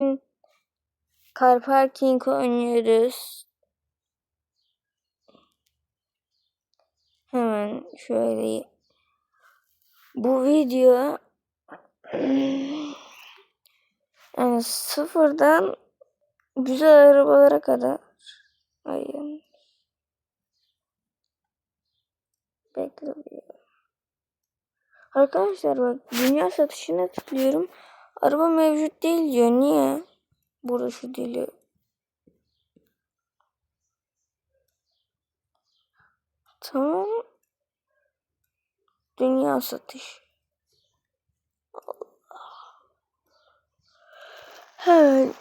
Car parking oynuyoruz. Hemen şöyle bu video yani sıfırdan güzel arabalara kadar hayır bekle Arkadaşlar bak dünya satışına tıklıyorum. Araba mevcut değil diyor. Niye? Burası dili. Tamam. Dünya satış. Allah.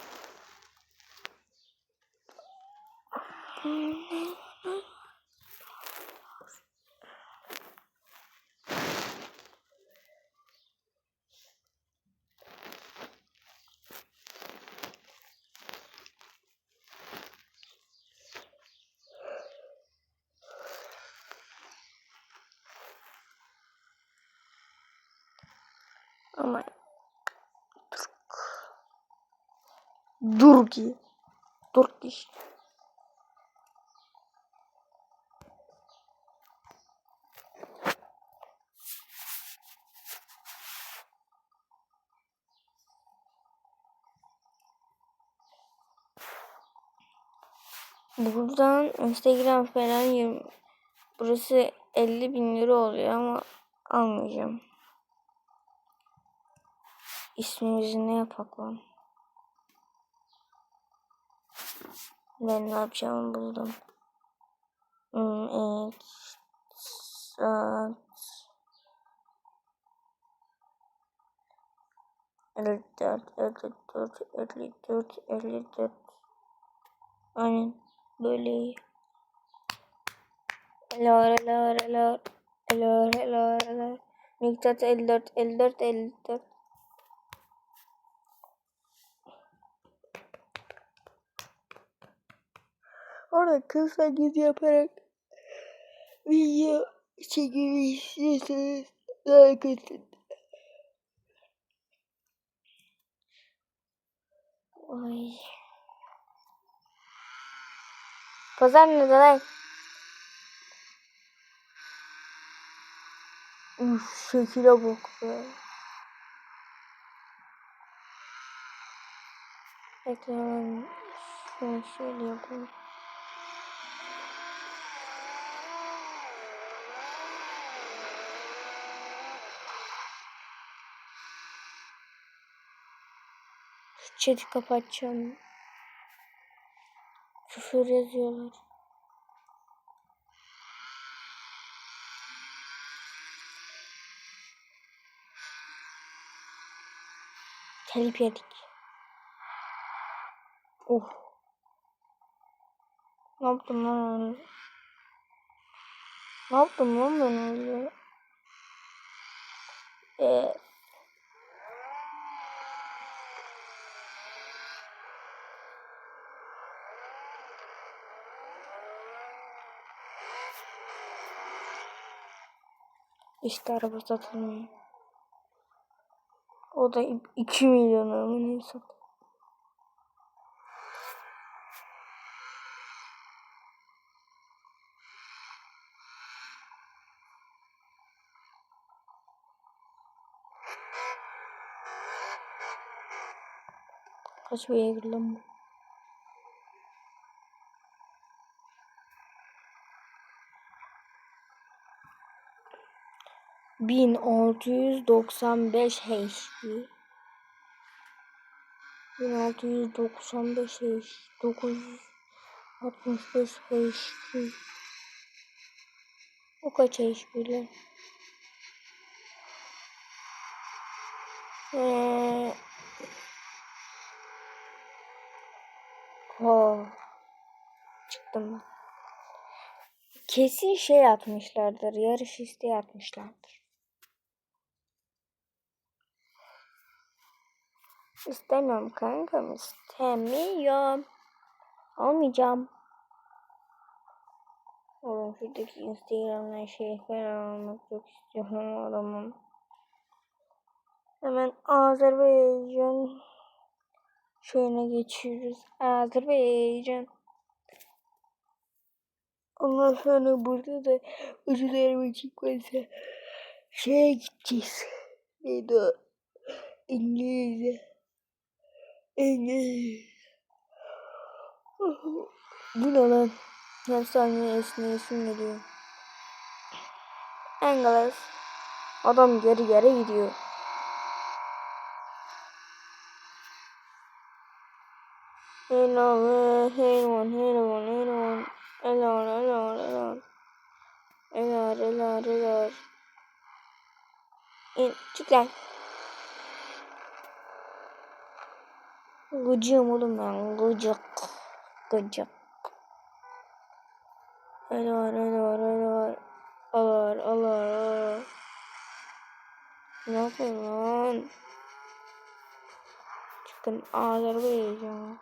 Ama Durgi. Durgi. Buradan Instagram falan 20 burası 50 bin lira oluyor ama almayacağım. İsmimizi ne yapak lan? Ben ne yapacağımı buldum. Hmm, evet. Saat. 54, 54, 54, 54. Aynen böyle iyi. Hello, hello, hello. Hello, hello, hello. Miktat 54, 54, 54. Orada kısa giz yaparak video çekimi istiyorsanız like atın. Ay. Pazar ne lan? Uf şekile bak be. Şöyle, şöyle yapalım. Chat'i kapatacağım. Küfür yazıyorlar. Telip yedik. Oh. Ne yaptım lan öyle? Ne yaptım lan ben öyle? Eee. İşte araba satılmıyor. O da 2 milyon ama neyse. Kaç beygir lan bu? 1695 HP 1695 HP 965 HP O kaç HP'li? Ee, ho. Çıktım ben. Kesin şey atmışlardır. Yarış isteği atmışlardır. İstemiyorum kankam istemiyorum. Almayacağım. Oğlum şuradaki Instagram'dan şey falan almak çok istiyorum adamım. Hemen Azerbaycan Şöyle geçiyoruz. Azerbaycan. Ondan sonra burada da ucularımı çıkmasa şeye gideceğiz. Neydi o? İngilizce. Bu ne lan? Her saniye esneyesim geliyor. İngiliz. Adam geri geri gidiyor. Hello, hello, hello, hello, hello, hello, hello. Hello, hello, hello. İn, çık lan. Gıcığım oğlum ben, gıcık. Gıcık. Hello, hello, hello. Alır, alır, alır. Ne yapıyorsun lan? Çıkın ağlarına yiyeceğim.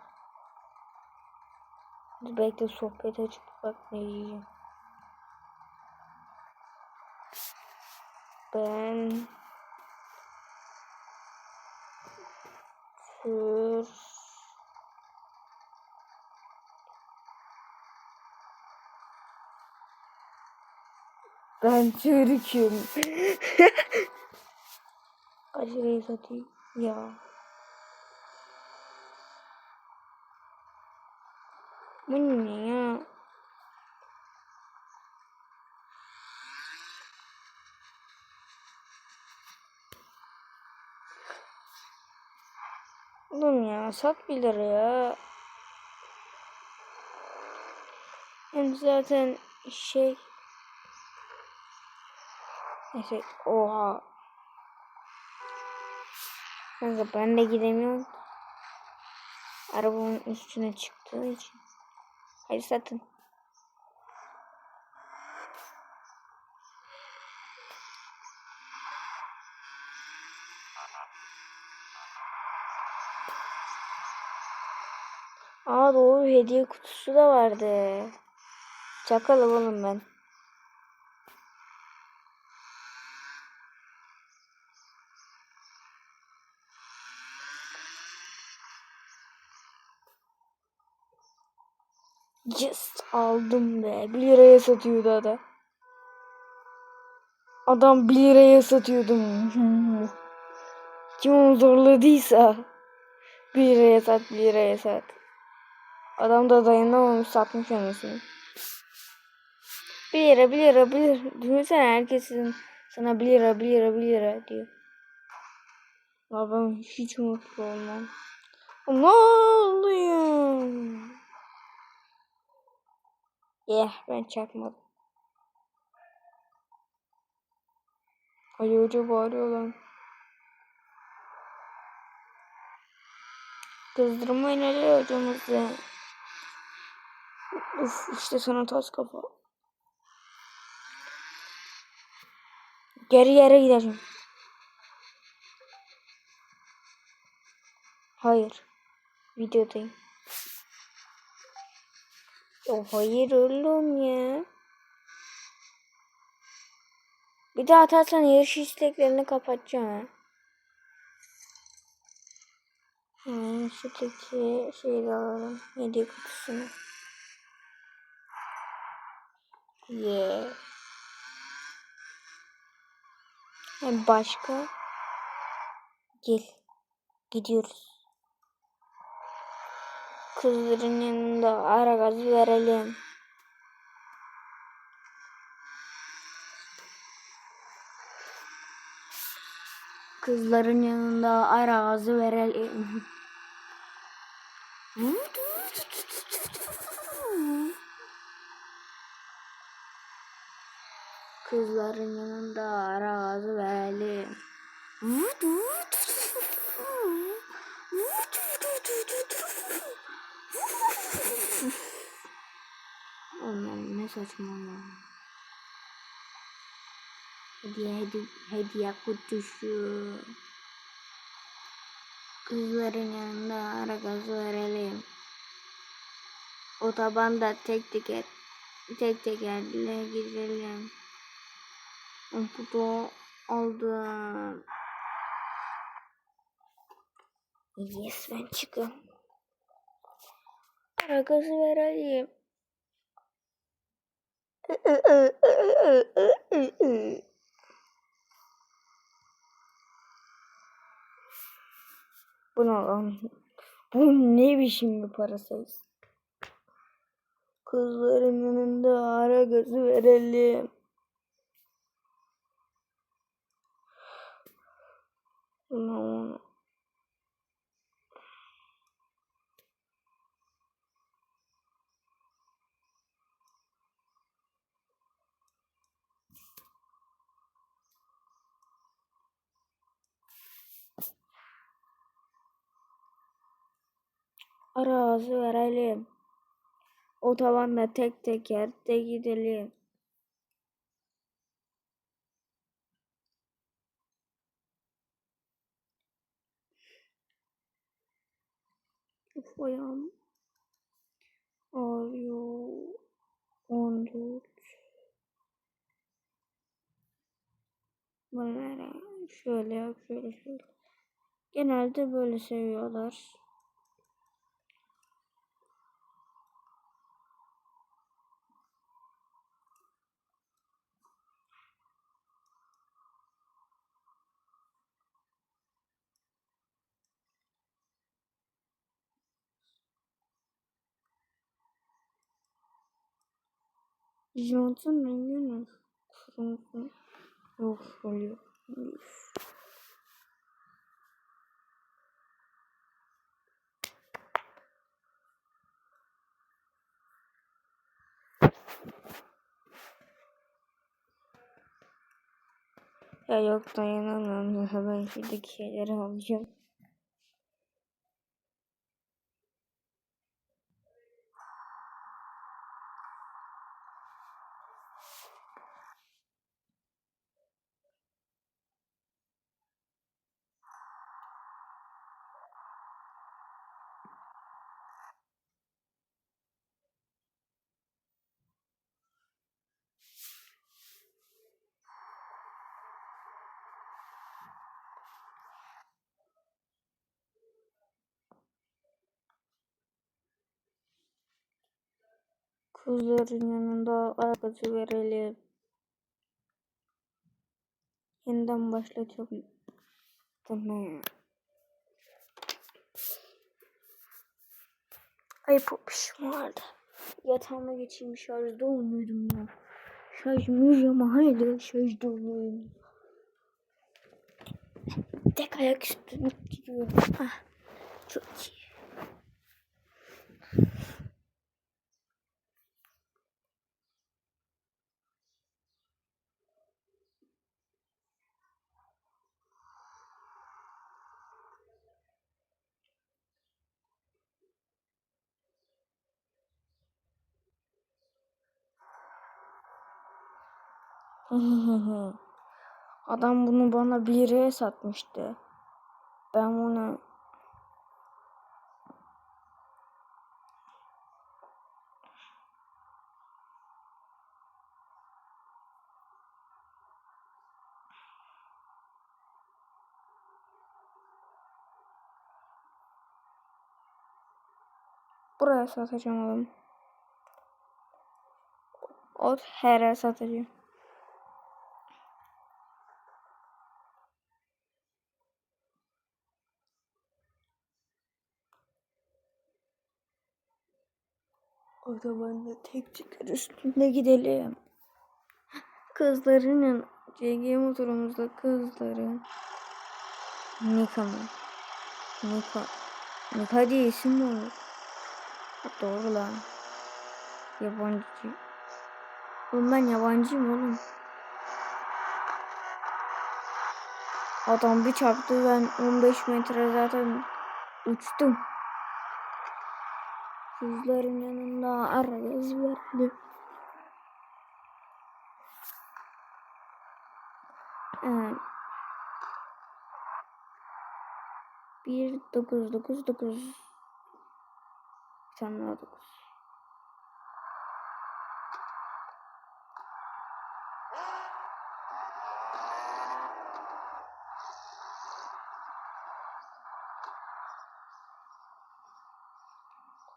Dur sohbet açıp bak ne yiyeceğim. Ben Tür Ben Türk'üm. Kaç liraya satayım? Ya. Bu ne ya? Oğlum ya sat bir liraya. Hem zaten şey Neyse oha. Kanka ben de gidemiyorum. Arabamın üstüne çıktığı için. Hadi satın. Hediye kutusu da vardı. Çakalım oğlum ben. Yes aldım be. 1 liraya satıyordu adam. Adam 1 liraya satıyordu. Kim onu zorladıysa 1 liraya sat 1 liraya sat. Adam da dayanamamış satmış anasını. 1 lira 1 lira 1 lira. Düşünsene herkesin sana 1 lira 1 lira 1 lira diyor. Ya ben hiç mutlu olmam. Ne oluyor? Eh ben çakmadım. Ali Hoca bağırıyor lan. Kızdırmayın Ali hocamızı. Uf işte sana tas kafa. Geri yere gideceğim. Hayır. Videodayım. O hayır oğlum ya. Bir daha atarsan yarış isteklerini kapatacağım ha. Hmm, şuradaki şeyi alalım. Hediye kutusunu. Yeah. Hem başka. Gel. Gidiyoruz. Kızların yanında ara gazı verelim. Kızların yanında ara gazı verelim. Kızların yanında ara gazı verelim. Aman ne saçmalama. Hediye, hediye, hediye kutusu. Kızların yanında ara gazı verelim. Otobanda tek teker tek tekerle gidelim. Bu da aldım. Yes ben çıkıyorum. Ara gazı verelim. Bu ne lan? Bu ne biçim bir para sayısı? Kızların yanında ara gazı verelim. Ulan Arazi verelim. Otobanda tek teker de gidelim. Uf ayağım ağrıyor. 14 Bunlara şöyle yap şöyle şöyle. Genelde böyle seviyorlar. Jantın rengi ne? Kırmızı. Yok oluyor. Ya yok dayanamıyorum ya ben şuradaki şeyleri alacağım. Kızların yanında arkası verelim. Yeniden başlatıyorum. Tamam. Ay popişim vardı. Yatağıma geçeyim şarjda olmuyordum ya. Şarjımız ama hala şarjda olmuyorum. Tek ayak üstüne gidiyorum. Ah, çok iyi. Adam bunu bana bir liraya satmıştı. Ben bunu buraya satacağım oğlum. O her satacağım. O zaman da tek çıkar üstünde gidelim. Kızların CG motorumuzda kızların. Nika mı? Nika. Nika diye isim mi olur? Doğru lan. Yabancı. Oğlum ben yabancıyım oğlum. Adam bir çarptı ben 15 metre zaten uçtum. Kızların yanında arayız verdi. Evet. Bir dokuz dokuz dokuz. Bir tane daha dokuz.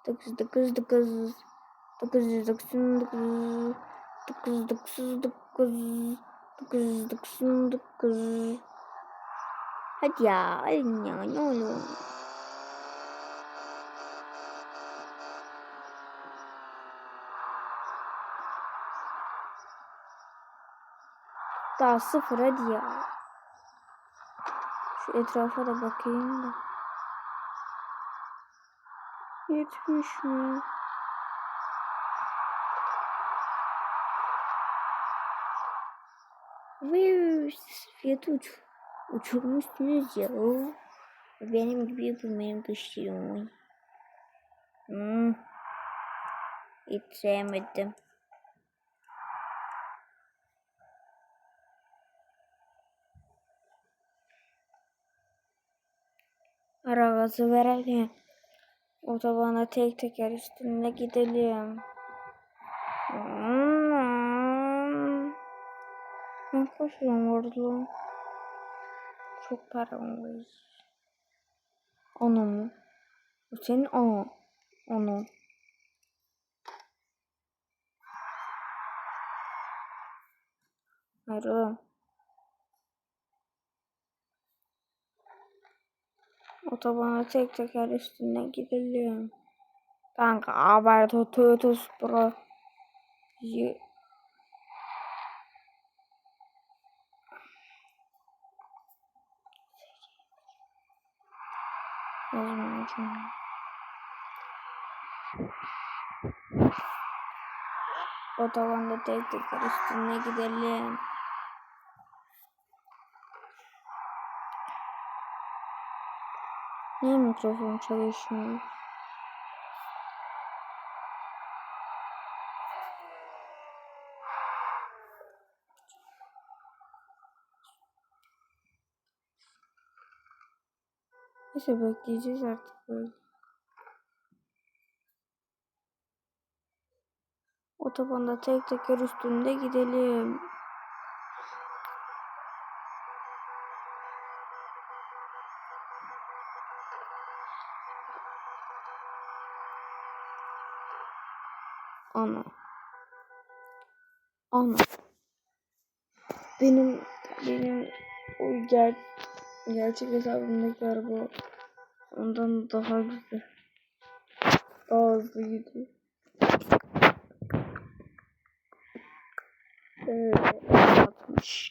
Dokuz dokuz dokuz. Dokuz yüz doksan dokuz. Dokuz dokuz dokuz. Dokuz doksan dokuz. Hadi ya, hadi ya ne olur. Daha sıfır hadi ya. Şu etrafa da bakayım da. Yetmiş mi? Ve fiyatı uç, uçurmuşsunuz ya. Benim gibi yapılmayı dışlıyor. Hmm. Hiç sevmedim. Ara gazı verelim. Otobana tek teker üstünde gidelim. Hmm. Ne koşuyorum orada? Çok param var. Onu mu? Bu senin o. Onu. Hayır oğlum. Otobana tek teker üstünden gidelim. Kanka Toyota Supra. Ye- Yazmayacağım. Otobanda tek teker üstüne gidelim. Niye mikrofon çalışmıyor? Neyse bekleyeceğiz artık böyle. Otobanda tek teker üstünde gidelim. Ana. Ana. Benim benim o ger gerçek hesabımdaki araba ondan daha güzel. Daha hızlı gidiyor. Evet, 60.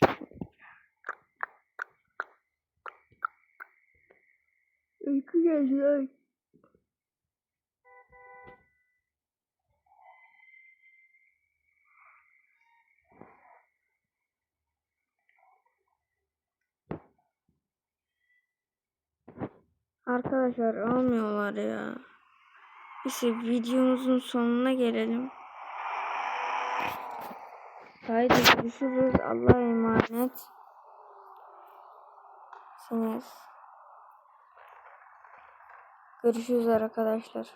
Uyku geldi. Arkadaşlar almıyorlar ya. Neyse videomuzun sonuna gelelim. Haydi görüşürüz. Allah'a emanet. Siniz. Görüşürüz arkadaşlar.